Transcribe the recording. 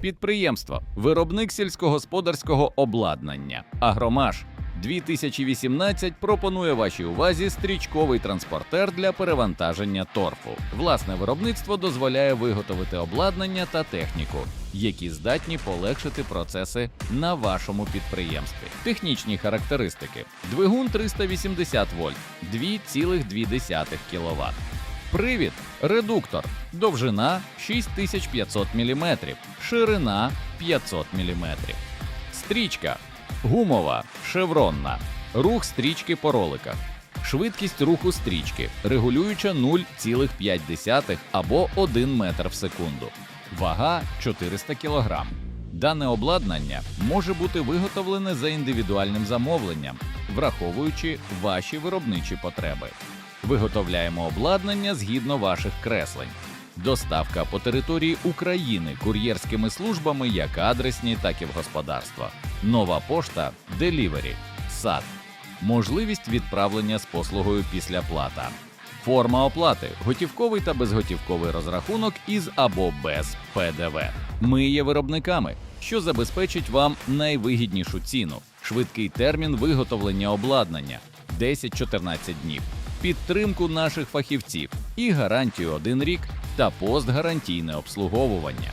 Підприємство, виробник сільськогосподарського обладнання, Агромаш. 2018 пропонує вашій увазі стрічковий транспортер для перевантаження торфу. Власне виробництво дозволяє виготовити обладнання та техніку, які здатні полегшити процеси на вашому підприємстві. Технічні характеристики: двигун 380 вольт, 2,2 кВт. Привід редуктор. Довжина 6500 мм, ширина 500 мм. Стрічка гумова, шевронна. Рух стрічки по роликах. Швидкість руху стрічки регулююча 0,5 або 1 метр в секунду. Вага 400 кг. Дане обладнання може бути виготовлене за індивідуальним замовленням, враховуючи ваші виробничі потреби. Виготовляємо обладнання згідно ваших креслень. Доставка по території України кур'єрськими службами як адресні, так і в господарства. Нова пошта Delivery, САД. Можливість відправлення з послугою після плата. Форма оплати готівковий та безготівковий розрахунок із або без ПДВ. Ми є виробниками, що забезпечить вам найвигіднішу ціну, швидкий термін виготовлення обладнання 10-14 днів, підтримку наших фахівців і гарантію один рік та постгарантійне обслуговування.